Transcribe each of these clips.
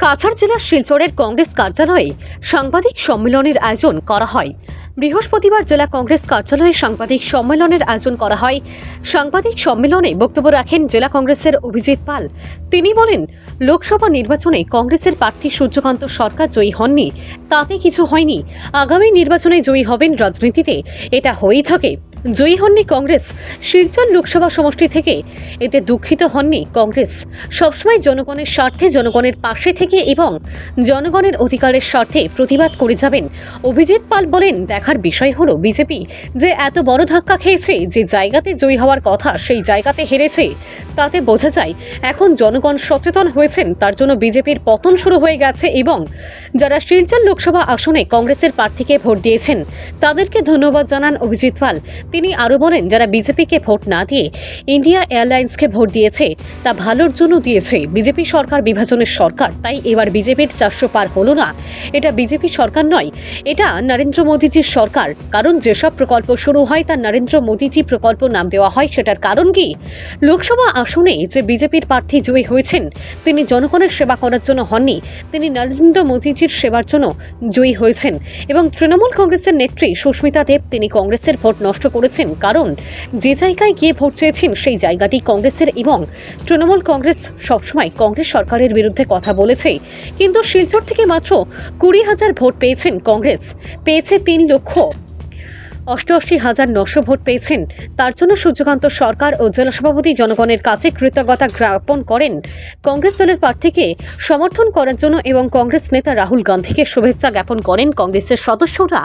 কাছাড় জেলার শিলচরের কংগ্রেস কার্যালয়ে সাংবাদিক সম্মেলনের আয়োজন করা হয়। বৃহস্পতিবার জেলা কংগ্রেস কার্যালয়ে সাংবাদিক সম্মেলনের আয়োজন করা হয়। সাংবাদিক সম্মেলনে বক্তব্য রাখেন জেলা কংগ্রেসের অভিজিৎ পাল। তিনি বলেন, লোকসভা নির্বাচনে কংগ্রেসের প্রার্থী সূর্যকান্ত সরকার জয়ী হননি। তাতে কিছু হয়নি। আগামী নির্বাচনে জয়ী হবেন রাজনীতিতে। এটা হয়েই থাকে। জয়ী হননি কংগ্রেস। শিলচর লোকসভা সমষ্টি থেকে এতে দুঃখিত হননি কংগ্রেস। সবসময় জনগণের স্বার্থে জনগণের পাশে থেকে এবং জনগণের অধিকারের স্বার্থে প্রতিবাদ করে যাবেন। অভিজিৎ পাল বলেন, দেখার বিষয় হলো বিজেপি যে এত বড় ধাক্কা খেয়েছে, যে জায়গাতে জয়ী হওয়ার কথা সেই জায়গাতে হেরেছে, তাতে বোঝা যায় এখন জনগণ সচেতন হয়েছেন, তার জন্য বিজেপির পতন শুরু হয়ে গেছে এবং যারা শিলচর লোকসভা আসনে কংগ্রেসের প্রার্থীকে ভোট দিয়েছেন, তাদেরকে ধন্যবাদ জানান অভিজিৎ পাল। তিনি আরও বলেন, যারা বিজেপিকে ভোট না দিয়ে ইন্ডিয়া এয়ারলাইন্সকে ভোট দিয়েছে, তা ভালোর জন্য দিয়েছে। বিজেপি সরকার বিভাজনের সরকার, তাই এবার বিজেপির চারশো পার হলো না। এটা বিজেপি সরকার নয়, এটা নরেন্দ্র মোদীজির সরকার। কারণ যেসব প্রকল্প শুরু হয়, তা নরেন্দ্র মোদীজি প্রকল্প নাম দেওয়া হয়, সেটার কারণ কি? লোকসভা আসনে যে বিজেপির প্রার্থী জয়ী হয়েছেন, তিনি জনগণের সেবা করার জন্য হননি, তিনি নরেন্দ্র মোদীজির সেবার জন্য জয়ী হয়েছেন। এবং তৃণমূল কংগ্রেসের নেত্রী সুস্মিতা দেব, তিনি কংগ্রেসের ভোট নষ্ট করেছেন। কারণ যে জায়গায় গিয়ে ভোট চেয়েছেন সেই জায়গাটি কংগ্রেসের এবং তৃণমূল কংগ্রেস সবসময় কংগ্রেস সরকারের বিরুদ্ধে কথা বলেছে। কিন্তু শিলচর থেকে মাত্র কুড়ি হাজার ভোট পেয়েছেন কংগ্রেস। পেয়েছে তিন লক্ষ। অষ্টআশি হাজার নশো ভোট পেয়েছেন। তার জন্য সূর্যকান্ত সরকার ও জেলা সভাপতি জনগণের কাছে কৃতজ্ঞতা জ্ঞাপন করেন। কংগ্রেস দলের প্রার্থীকে সমর্থন করার জন্য এবং কংগ্রেস নেতা রাহুল গান্ধীকে শুভেচ্ছা জ্ঞাপন করেন কংগ্রেসের সদস্যরা।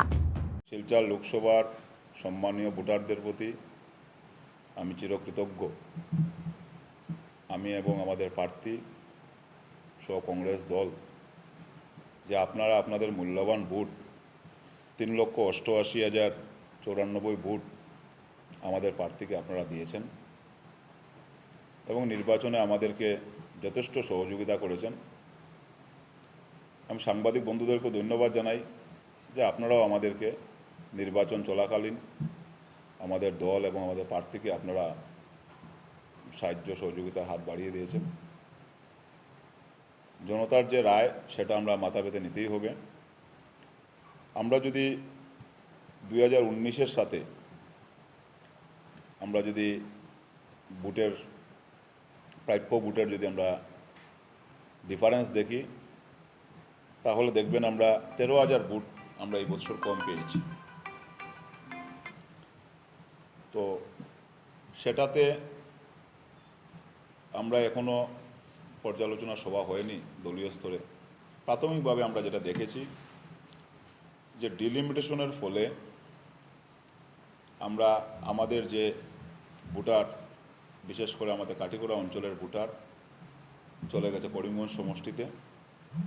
শিলচর লোকসভার সম্মানীয় ভোটারদের প্রতি আমি চিরকৃতজ্ঞ। আমি এবং আমাদের প্রার্থী সহ কংগ্রেস দল যে আপনারা আপনাদের মূল্যবান ভোট, তিন লক্ষ অষ্টআশি হাজার চৌরানব্বই ভোট আমাদের প্রার্থীকে আপনারা দিয়েছেন এবং নির্বাচনে আমাদেরকে যথেষ্ট সহযোগিতা করেছেন। আমি সাংবাদিক বন্ধুদেরকে ধন্যবাদ জানাই যে আপনারাও আমাদেরকে নির্বাচন চলাকালীন আমাদের দল এবং আমাদের প্রার্থীকে আপনারা সাহায্য সহযোগিতার হাত বাড়িয়ে দিয়েছেন। জনতার যে রায়, সেটা আমরা মাথা পেতে নিতেই হবে। আমরা যদি দুই হাজার উনিশের সাথে আমরা যদি বুটের প্রাপ্য বুটের যদি আমরা ডিফারেন্স দেখি, তাহলে দেখবেন আমরা তেরো হাজার বুট আমরা এই বছর কম পেয়েছি। সেটাতে আমরা এখনও পর্যালোচনা সভা হয়নি দলীয় স্তরে। প্রাথমিকভাবে আমরা যেটা দেখেছি যে ডিলিমিটেশনের ফলে আমরা আমাদের যে ভোটার, বিশেষ করে আমাদের কাটিগড়া অঞ্চলের ভোটার, চলে গেছে করিমগঞ্জ সমষ্টিতে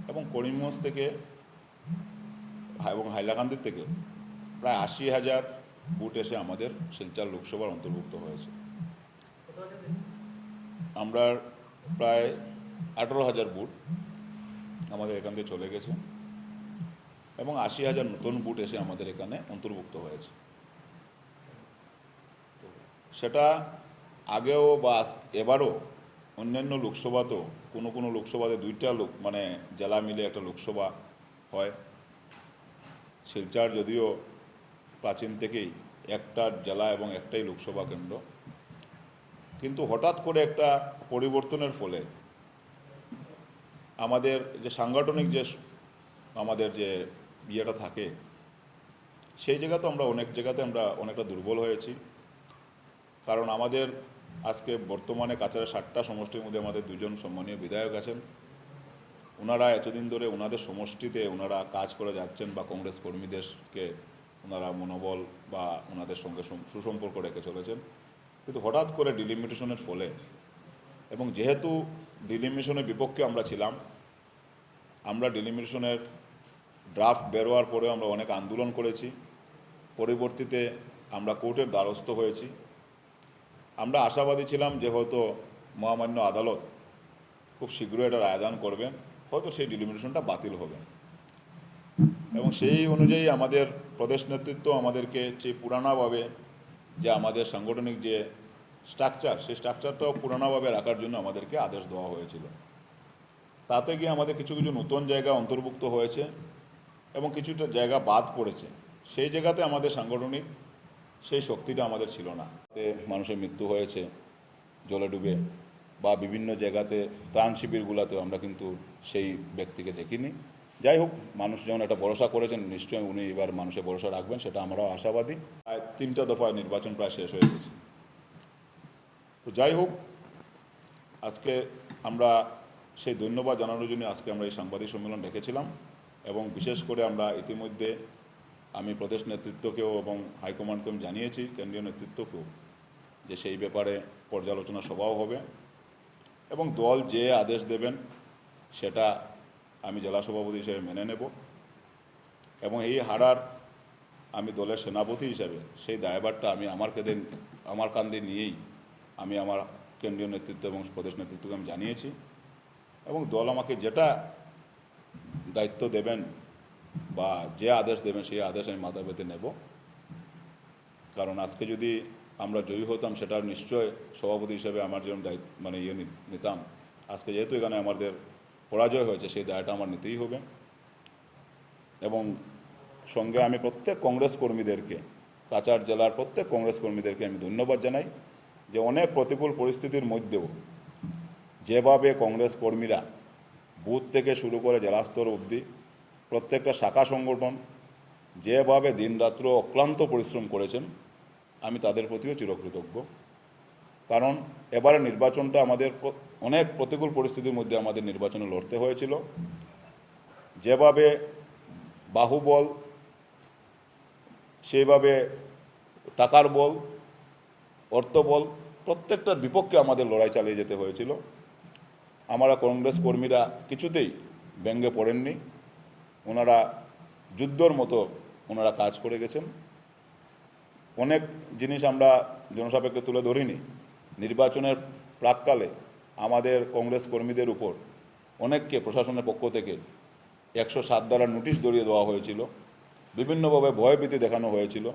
এবং করিমগঞ্জ থেকে এবং হাইলাকান্দির থেকে প্রায় আশি হাজার ভোট এসে আমাদের শিলচর লোকসভার অন্তর্ভুক্ত হয়েছে। আমরা প্রায় আঠারো হাজার বুট আমাদের এখান থেকে চলে গেছে এবং আশি হাজার নতুন বুট এসে আমাদের এখানে অন্তর্ভুক্ত হয়েছে। সেটা আগেও বা এবারও অন্যান্য লোকসভাতেও কোনো কোনো লোকসভাতে দুইটা লোক মানে জেলা মিলে একটা লোকসভা হয়। শিলচর যদিও প্রাচীন থেকেই একটা জেলা এবং একটাই লোকসভা কেন্দ্র। কিন্তু হঠাৎ করে একটা পরিবর্তনের ফলে আমাদের যে সাংগঠনিক যে আমাদের যে ইয়েটা থাকে, সেই জায়গাতে আমরা অনেক জায়গাতে আমরা অনেকটা দুর্বল হয়েছি। কারণ আমাদের আজকে বর্তমানে কাছাড়ে ষাটটা সমষ্টির মধ্যে আমাদের দুজন সম্মানীয় বিধায়ক আছেন। ওনারা এতদিন ধরে ওনাদের সমষ্টিতে ওনারা কাজ করে যাচ্ছেন বা কংগ্রেস কর্মীদেরকে ওনারা মনোবল বা ওনাদের সঙ্গে সুসম্পর্ক রেখে চলেছেন। কিন্তু হঠাৎ করে ডিলিমিটেশনের ফলে এবং যেহেতু ডিলিমিটেশনের বিপক্ষে আমরা ছিলাম, আমরা ডিলিমিটেশনের ড্রাফট বেরোয়ার পরেও আমরা অনেক আন্দোলন করেছি, পরবর্তীতে আমরা কোর্টের দ্বারস্থ হয়েছি। আমরা আশাবাদী ছিলাম যে হয়তো মহামান্য আদালত খুব শীঘ্রই এটার রায়দান করবেন, হয়তো সেই ডিলিমিটেশনটা বাতিল হবে। এবং সেই অনুযায়ী আমাদের প্রদেশ নেতৃত্ব আমাদেরকে যে পুরানাভাবে যে আমাদের সাংগঠনিক যে স্ট্রাকচার সেই স্ট্রাকচারটাও পুরানাভাবে রাখার জন্য আমাদেরকে আদেশ দেওয়া হয়েছিল। তাতে গিয়ে আমাদের কিছু কিছু নতুন জায়গা অন্তর্ভুক্ত হয়েছে এবং কিছুটা জায়গা বাদ পড়েছে। সেই জায়গাতে আমাদের সাংগঠনিক সেই শক্তিটা আমাদের ছিল না। মানুষের মৃত্যু হয়েছে, জলে ডুবে বা বিভিন্ন জায়গাতে ত্রাণ শিবিরগুলোতেও আমরা কিন্তু সেই ব্যক্তিকে দেখিনি। যাই হোক, মানুষ যখন একটা ভরসা করেছেন, নিশ্চয়ই উনি এবার মানুষের ভরসা রাখবেন, সেটা আমরাও আশাবাদী। তিনটা দফায় নির্বাচন প্রায় শেষ হয়ে গেছে। তো যাই হোক, আজকে আমরা সেই ধন্যবাদ জানানোর জন্য আজকে আমরা এই সাংবাদিক সম্মেলন রেখেছিলাম এবং বিশেষ করে আমরা ইতিমধ্যে আমি প্রদেশ নেতৃত্বকেও এবং হাইকমান্ডকেও জানিয়েছি, কেন্দ্রীয় নেতৃত্বকেও, যে সেই ব্যাপারে পর্যালোচনা সভাও হবে এবং দল যে আদেশ দেবেন সেটা আমি জেলা সভাপতি হিসেবে মেনে নেব এবং এই হারার আমি দলের সেনাপতি হিসাবে সেই দায়ভারটা আমি আমার কাঁধে আমার কান্দে নিয়েই আমি আমার কেন্দ্রীয় নেতৃত্ব এবং প্রদেশ নেতৃত্বকে আমি জানিয়েছি এবং দল আমাকে যেটা দায়িত্ব দেবেন বা যে আদেশ দেবেন সেই আদেশ আমি মাথা পেতে নেব। কারণ আজকে যদি আমরা জয়ী হতাম সেটা নিশ্চয় সভাপতি হিসেবে আমার যেরকম দায়িত্ব মানে ইয়ে নিতাম। আজকে যেহেতু এখানে আমাদের পরাজয় হয়েছে সেই দায়টা আমার নিতেই হবে। এবং সঙ্গে আমি প্রত্যেক কংগ্রেস কর্মীদেরকে, কাছাড় জেলার প্রত্যেক কংগ্রেস কর্মীদেরকে আমি ধন্যবাদ জানাই। যে অনেক প্রতিকূল পরিস্থিতির মধ্যেও যেভাবে কংগ্রেস কর্মীরা বুথ থেকে শুরু করে জেলা স্তর অবধি প্রত্যেকটা শাখা সংগঠন যেভাবে দিনরাত্র অক্লান্ত পরিশ্রম করেছেন, আমি তাদের প্রতিও চিরকৃতজ্ঞ। কারণ এবারে নির্বাচনটা আমাদের অনেক প্রতিকূল পরিস্থিতির মধ্যে আমাদের নির্বাচনে লড়তে হয়েছিল। যেভাবে বাহুবল সেইভাবে টাকার বল অর্থবল প্রত্যেকটার বিপক্ষে আমাদের লড়াই চালিয়ে যেতে হয়েছিল। আমরা কংগ্রেস কর্মীরা কিছুতেই ব্যঙ্গে পড়েননি। ওনারা যুদ্ধর মতো ওনারা কাজ করে গেছেন। অনেক জিনিস আমরা জনসাপেক্ষে তুলে ধরিনি। নির্বাচনের প্রাককালে আমাদের কংগ্রেস কর্মীদের উপর অনেককে প্রশাসনের পক্ষ থেকে একশো সাত দ্বারা নোটিশ ধরিয়ে দেওয়া হয়েছিল। বিভিন্নভাবে ভয়ভীতি দেখানো হয়েছিল।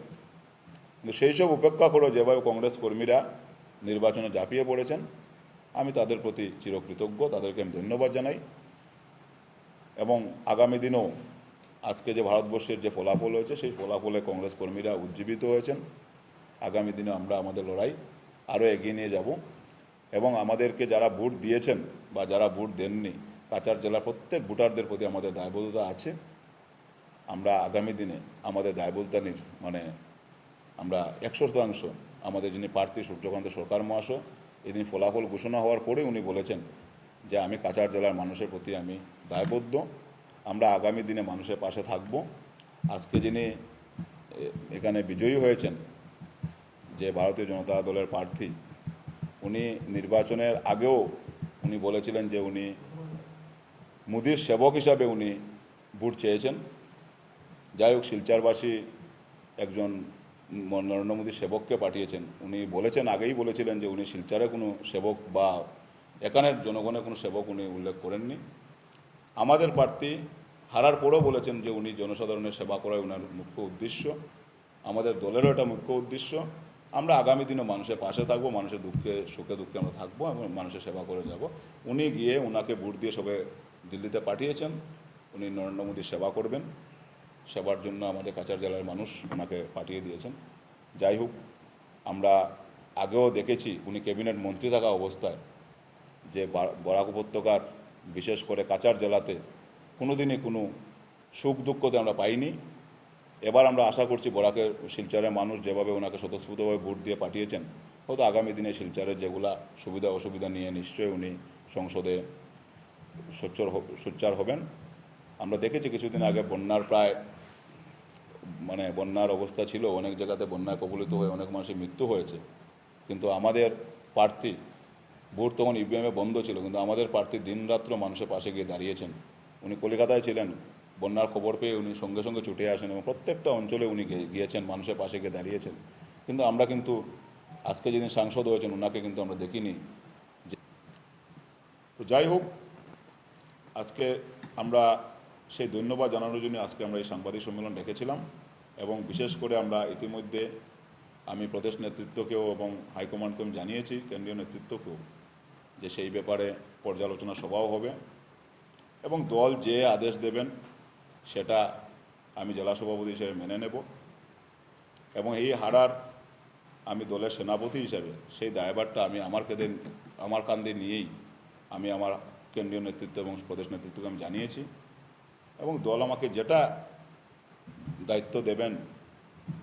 সেই সব উপেক্ষা করে যেভাবে কংগ্রেস কর্মীরা নির্বাচনে ঝাঁপিয়ে পড়েছেন, আমি তাদের প্রতি চিরকৃতজ্ঞ, তাদেরকে আমি ধন্যবাদ জানাই। এবং আগামী দিনেও আজকে যে ভারতবর্ষের যে ফলাফল হয়েছে, সেই ফলাফলে কংগ্রেস কর্মীরা উজ্জীবিত হয়েছেন। আগামী দিনে আমরা আমাদের লড়াই আরও এগিয়ে নিয়ে যাব। এবং আমাদেরকে যারা ভোট দিয়েছেন বা যারা ভোট দেননি, কাছাড় জেলার প্রত্যেক ভোটারদের প্রতি আমাদের দায়বদ্ধতা আছে। আমরা আগামী দিনে আমাদের দায়বদ্ধতা মানে আমরা একশো শতাংশ আমাদের যিনি প্রার্থী সূর্যকান্ত সরকার মহাশয়, এদিন ফলাফল ঘোষণা হওয়ার পরে উনি বলেছেন যে আমি কাছাড় জেলার মানুষের প্রতি আমি দায়বদ্ধ। আমরা আগামী দিনে মানুষের পাশে থাকব। আজকে যিনি এখানে বিজয়ী হয়েছেন যে ভারতীয় জনতা দলের প্রার্থী, উনি নির্বাচনের আগেও উনি বলেছিলেন যে উনি মোদির সেবক হিসাবে উনি ভোট চেয়েছেন। যাই হোক, শিলচারবাসী একজন নরেন্দ্র মোদীর সেবককে পাঠিয়েছেন। উনি বলেছেন, আগেই বলেছিলেন যে উনি শিলচারে কোনো সেবক বা এখানের জনগণের কোনো সেবক উনি উল্লেখ করেননি। আমাদের প্রার্থী হারার পরেও বলেছেন যে উনি জনসাধারণের সেবা করাই ওনার মুখ্য উদ্দেশ্য। আমাদের দলেরও এটা মুখ্য উদ্দেশ্য। আমরা আগামী দিনে মানুষের পাশে থাকব, মানুষের দুঃখে, সুখে দুঃখে আমরা থাকব এবং মানুষের সেবা করে যাব। উনি গিয়ে ওনাকে ভোট দিয়ে সবে দিল্লিতে পাঠিয়েছেন। উনি নরেন্দ্র মোদীর সেবা করবেন। সেবার জন্য আমাদের কাছাড় জেলার মানুষ ওনাকে পাঠিয়ে দিয়েছেন। যাই হোক, আমরা আগেও দেখেছি উনি ক্যাবিনেট মন্ত্রী থাকা অবস্থায় যে বরাক উপত্যকার বিশেষ করে কাছাড় জেলাতে কোনোদিনই কোনো সুখ দুঃখতে আমরা পাইনি। এবার আমরা আশা করছি বরাকের শিলচরের মানুষ যেভাবে ওনাকে স্বতঃস্ফূর্তভাবে ভোট দিয়ে পাঠিয়েছেন, হয়তো আগামী দিনে শিলচরের যেগুলা সুবিধা অসুবিধা নিয়ে নিশ্চয়ই উনি সংসদে সোচ্চার সোচ্চার হবেন। আমরা দেখেছি কিছুদিন আগে বন্যার প্রায় মানে বন্যার অবস্থা ছিল, অনেক জায়গাতে বন্যায় কবলিত হয়ে অনেক মানুষের মৃত্যু হয়েছে। কিন্তু আমাদের প্রার্থী ভোট তখন ইভিএমে বন্ধ ছিল, কিন্তু আমাদের প্রার্থী দিনরাত্র মানুষের পাশে গিয়ে দাঁড়িয়েছেন। উনি কলকাতায় ছিলেন, বন্যার খবর পেয়ে উনি সঙ্গে সঙ্গে ছুটে আসেন এবং প্রত্যেকটা অঞ্চলে উনি গিয়েছেন, মানুষের পাশে গিয়ে দাঁড়িয়েছেন। কিন্তু আমরা কিন্তু আজকে যেদিন সাংসদ হয়েছেন ওনাকে কিন্তু আমরা দেখিনি। তো যাই হোক, আজকে আমরা সেই ধন্যবাদ জানানোর জন্য আজকে আমরা এই সাংবাদিক সম্মেলন ডেকেছিলাম এবং বিশেষ করে আমরা ইতিমধ্যে আমি প্রদেশ নেতৃত্বকেও এবং হাইকমান্ডকেও জানিয়েছি, কেন্দ্রীয় নেতৃত্বকেও, যে সেই ব্যাপারে পর্যালোচনা সভাও হবে এবং দল যে আদেশ দেবেন সেটা আমি জেলা সভাপতি হিসেবে মেনে নেব এবং এই হারার আমি দলের সেনাপতি হিসাবে সেই দায়ভারটা আমি আমার কাঁধে, আমার কান্দে নিয়েই আমি আমার কেন্দ্রীয় নেতৃত্ব এবং প্রদেশ নেতৃত্বকে আমি জানিয়েছি। এবং দল আমাকে যেটা দায়িত্ব দেবেন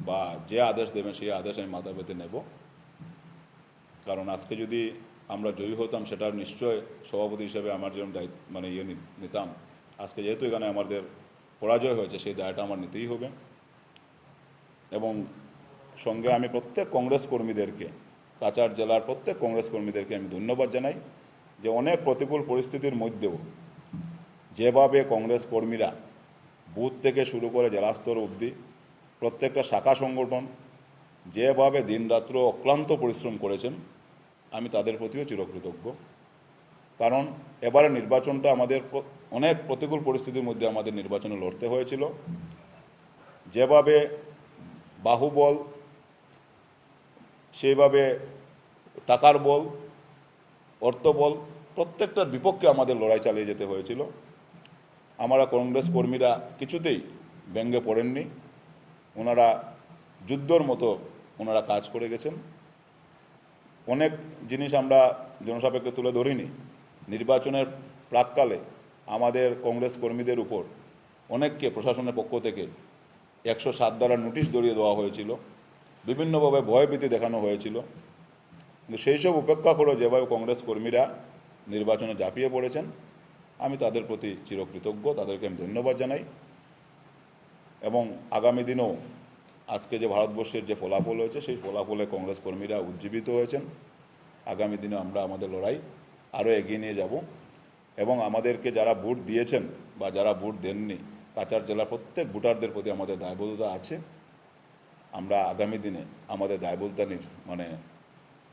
বা যে আদেশ দেবেন, সেই আদেশ আমি মাথা পেতে নেব। কারণ আজকে যদি আমরা জয়ী হতাম, সেটা নিশ্চয় সভাপতি হিসেবে আমার যেরকম দায়িত্ব মানে ইয়ে নিতাম। আজকে যেহেতু এখানে আমাদের পরাজয় হয়েছে, সেই দায়টা আমার নিতেই হবে। এবং সঙ্গে আমি প্রত্যেক কংগ্রেস কর্মীদেরকে কাচার জেলার প্রত্যেক কংগ্রেস কর্মীদেরকে আমি ধন্যবাদ জানাই যে অনেক প্রতিকূল পরিস্থিতির মধ্যেও যেভাবে কংগ্রেস কর্মীরা বুথ থেকে শুরু করে জেলা স্তর অবধি প্রত্যেকটা শাখা সংগঠন যেভাবে দিনরাত্র অক্লান্ত পরিশ্রম করেছেন, আমি তাদের প্রতিও চিরকৃতজ্ঞ। কারণ এবারে নির্বাচনটা আমাদের অনেক প্রতিকূল পরিস্থিতির মধ্যে আমাদের নির্বাচনে লড়তে হয়েছিল। যেভাবে বাহুবল, সেইভাবে টাকার বল, অর্থবল, প্রত্যেকটার বিপক্ষে আমাদের লড়াই চালিয়ে যেতে হয়েছিল। আমরা কংগ্রেস কর্মীরা কিছুতেই ব্যঙ্গে পড়েননি। ওনারা যুদ্ধর মতো ওনারা কাজ করে গেছেন। অনেক জিনিস আমরা জনসাপেক্ষে তুলে ধরিনি। নির্বাচনের প্রাককালে আমাদের কংগ্রেস কর্মীদের উপর অনেককে প্রশাসনের পক্ষ থেকে একশো সাত দ্বারা নোটিশ ধরিয়ে দেওয়া হয়েছিল। বিভিন্নভাবে ভয়ভীতি দেখানো হয়েছিল। কিন্তু সেই সব উপেক্ষা করে যেভাবে কংগ্রেস কর্মীরা নির্বাচনে ঝাঁপিয়ে পড়েছেন আমি তাদের প্রতি চিরকৃতজ্ঞ, তাদেরকে আমি ধন্যবাদ জানাই। এবং আগামী দিনেও আজকে যে ভারতবর্ষের যে ফলাফল হয়েছে, সেই ফলাফলে কংগ্রেস কর্মীরা উজ্জীবিত হয়েছেন। আগামী দিনে আমরা আমাদের লড়াই আরও এগিয়ে নিয়ে যাব। এবং আমাদেরকে যারা ভোট দিয়েছেন বা যারা ভোট দেননি কাচার জেলার প্রত্যেক ভোটারদের প্রতি আমাদের দায়বদ্ধতা আছে। আমরা আগামী দিনে আমাদের দায়বদ্ধতা নির মানে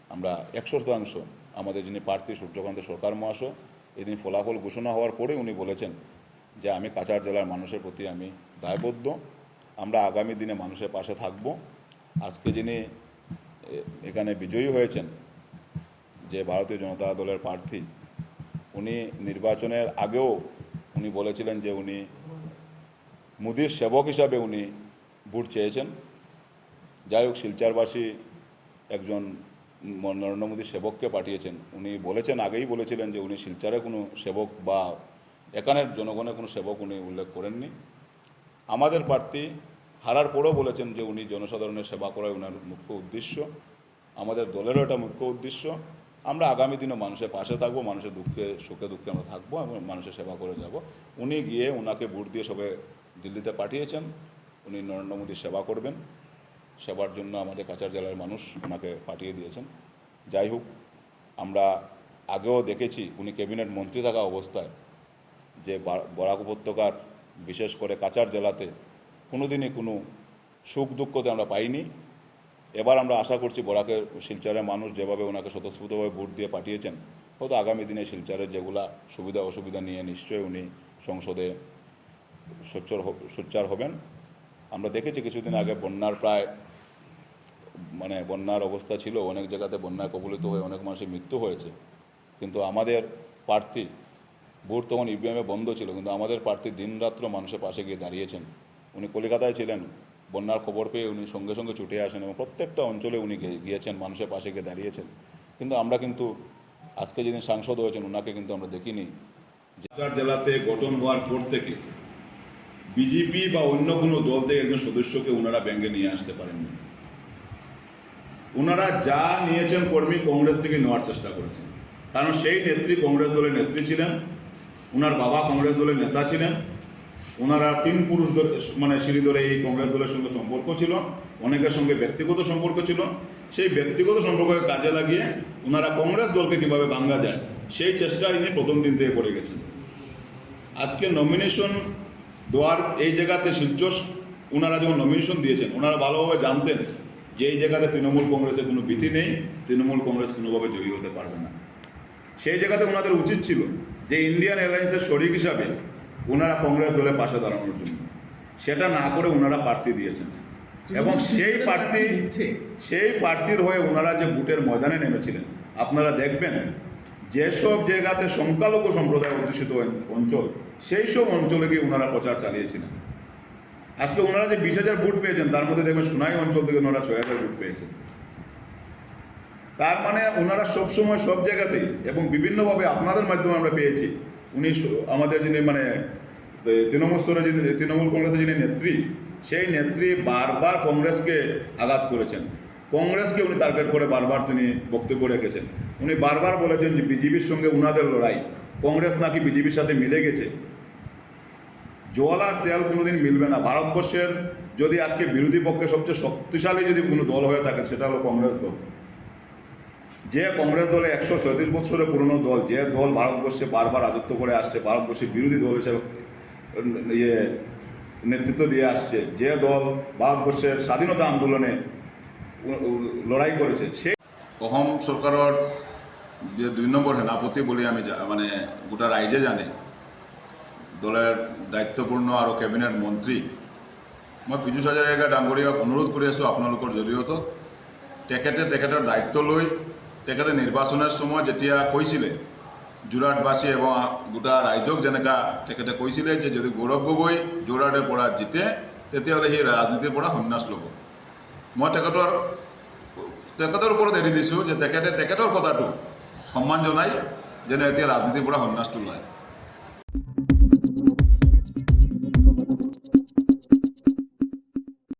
আমরা একশো শতাংশ আমাদের যিনি প্রার্থী সূর্যকান্ত সরকার মহাশয় এদিন ফলাফল ঘোষণা হওয়ার পরে উনি বলেছেন যে, আমি কাছাড় জেলার মানুষের প্রতি আমি দায়বদ্ধ। আমরা আগামী দিনে মানুষের পাশে থাকব। আজকে যিনি এখানে বিজয়ী হয়েছেন, যে ভারতীয় জনতা দলের প্রার্থী, উনি নির্বাচনের আগেও উনি বলেছিলেন যে, উনি মোদির সেবক হিসাবে উনি ভোট চেয়েছেন। যাই হোক, শিলচারবাসী একজন নরেন্দ্র মোদীর সেবককে পাঠিয়েছেন। উনি বলেছেন, আগেই বলেছিলেন যে উনি শিলচারে কোনো সেবক বা এখানের জনগণের কোনো সেবক উনি উল্লেখ করেননি। আমাদের প্রার্থী হারার পরেও বলেছেন যে উনি জনসাধারণের সেবা করাই ওনার মুখ্য উদ্দেশ্য। আমাদের দলেরও এটা মুখ্য উদ্দেশ্য। আমরা আগামী দিনে মানুষের পাশে থাকব, মানুষের দুঃখে, সুখে দুঃখে আমরা থাকব এবং মানুষের সেবা করে যাব। উনি গিয়ে ওনাকে ভোট দিয়ে সবে দিল্লিতে পাঠিয়েছেন। উনি নরেন্দ্র মোদীর সেবা করবেন। সেবার জন্য আমাদের কাছাড় জেলার মানুষ ওনাকে পাঠিয়ে দিয়েছেন। যাই হোক, আমরা আগেও দেখেছি উনি ক্যাবিনেট মন্ত্রী থাকা অবস্থায় যে বরাক উপত্যকার বিশেষ করে কাচার জেলাতে কোনোদিনই কোনো সুখ দুঃখতে আমরা পাইনি। এবার আমরা আশা করছি বরাকের শিলচরের মানুষ যেভাবে ওনাকে স্বতঃস্ফূর্তভাবে ভোট দিয়ে পাঠিয়েছেন, হয়তো আগামী দিনে শিলচরের যেগুলা সুবিধা অসুবিধা নিয়ে নিশ্চয়ই উনি সংসদে সোচ্চার সোচ্চার হবেন। আমরা দেখেছি কিছুদিন আগে বন্যার প্রায় মানে বন্যার অবস্থা ছিল, অনেক জায়গাতে বন্যায় কবলিত হয়ে অনেক মানুষের মৃত্যু হয়েছে। কিন্তু আমাদের প্রার্থী ভোট তখন ইভিএমে বন্ধ ছিল, কিন্তু আমাদের প্রার্থী দিনরাত্র মানুষের পাশে গিয়ে দাঁড়িয়েছেন। উনি কলকাতায় ছিলেন, বন্যার খবর পেয়ে উনি সঙ্গে সঙ্গে ছুটে আসেন এবং প্রত্যেকটা অঞ্চলে উনি গিয়েছেন, মানুষের পাশে গিয়ে দাঁড়িয়েছেন। কিন্তু আমরা কিন্তু আজকে যেদিন সাংসদ হয়েছেন ওনাকে কিন্তু আমরা দেখিনি। জেলাতে গঠন হওয়ার পর থেকে বিজেপি বা অন্য কোনো দল থেকে একজন সদস্যকে ওনারা ব্যাঙ্গে নিয়ে আসতে পারেননি। ওনারা যা নিয়েছেন কর্মী কংগ্রেস থেকে নেওয়ার চেষ্টা করেছেন। কারণ সেই নেত্রী কংগ্রেস দলের নেত্রী ছিলেন, ওনার বাবা কংগ্রেস দলের নেতা ছিলেন, ওনারা তিন পুরুষ মানে সিঁড়ি ধরে এই কংগ্রেস দলের সঙ্গে সম্পর্ক ছিল, অনেকের সঙ্গে ব্যক্তিগত সম্পর্ক ছিল। সেই ব্যক্তিগত সম্পর্ককে কাজে লাগিয়ে ওনারা কংগ্রেস দলকে কীভাবে ভাঙ্গা যায়, সেই চেষ্টা ইনি প্রথম দিন থেকে করে গেছেন। আজকে নমিনেশন দেওয়ার এই জায়গাতে শিলচর ওনারা যখন নমিনেশন দিয়েছেন ওনারা ভালোভাবে জানতেন যে এই জায়গাতে তৃণমূল কংগ্রেসের কোনো ভীতি নেই তৃণমূল কংগ্রেস কোনোভাবে জয়ী হতে পারবে না। সেই জায়গাতে ওনাদের উচিত ছিল যে ইন্ডিয়ান এয়ারলাইন্সের শরিক হিসাবে ওনারা কংগ্রেস দলের পাশে দাঁড়ানোর জন্য। সেটা না করে ওনারা প্রার্থী দিয়েছেন। এবং সেই প্রার্থী সেই প্রার্থীর হয়ে ওনারা যে বুটের ময়দানে নেমেছিলেন আপনারা দেখবেন যেসব জায়গাতে সংখ্যালঘু সম্প্রদায় অধ্যুষিত অঞ্চল সেই সব অঞ্চলে গিয়ে ওনারা প্রচার চালিয়েছিলেন। আজকে ওনারা যে বিশ হাজার ভোট পেয়েছেন, তার মধ্যে দেখবেন সোনাই অঞ্চল থেকে ওনারা ছয় হাজার ভোট পেয়েছেন। তার মানে ওনারা সবসময় সব জায়গাতেই এবং বিভিন্নভাবে আপনাদের মাধ্যমে আমরা পেয়েছি। উনি আমাদের যিনি মানে তৃণমূল স্তরে যিনি, তৃণমূল কংগ্রেসের যিনি নেত্রী, সেই নেত্রী বারবার কংগ্রেসকে আঘাত করেছেন। কংগ্রেসকে উনি টার্গেট করে বারবার তিনি বক্তব্য রেখেছেন। উনি বারবার বলেছেন যে বিজেপির সঙ্গে উনাদের লড়াই। কংগ্রেস নাকি বিজেপির সাথে মিলে গেছে। জল আর তেল কোনোদিন মিলবে না। ভারতবর্ষের যদি আজকে বিরোধী পক্ষে সবচেয়ে শক্তিশালী যদি কোনো দল হয়ে থাকে, সেটা হলো কংগ্রেস দল। যে কংগ্রেস দলে একশো সৈঁত্রিশ বছরের পুরনো দল, যে দল ভারতবর্ষে বারবার রাজত্ব করে আসছে ভারতবর্ষের বিরোধী দল হিসেবে ইয়ে নেতৃত্ব দিয়ে আসছে, যে দল ভারতবর্ষের স্বাধীনতা আন্দোলনে লড়াই করেছে, সে অসম চৰকাৰৰ যে দুই নম্বৰ সেনাপতি বুলি আমি মানে গোটা ৰাইজে জানে, দলের দায়িত্বপূৰ্ণ আৰু কেবিনেট মন্ত্ৰী মই পীযুষ হাজৰিকা ডাঙৰীয়াক অনুৰোধ কৰি আছোঁ আপোনালোকৰ জৰিয়তে, তেখেতে তেখেতৰ দায়িত্ব লৈ, তেখেতে নিৰ্বাচনৰ সময়ত যেতিয়া কৈছিলে যোৰহাটবাসী এবং গোটা ৰাইজক যেনেকা তেখেতে কৈছিলে যে যদি গৌৰৱ গগৈ যোৰহাটৰ পৰা জিতে, তেতিয়াহ'লে সি ৰাজনীতিৰ পৰা সন্যাস ল'ব। মই তেখেতৰ তেখেতৰ ওপৰত এৰি দিছোঁ যে তেখেতে, তেখেতৰ কথাটো সন্মান জনাই যেনে এতিয়া ৰাজনীতিৰ পৰা সন্যাসটো লয়।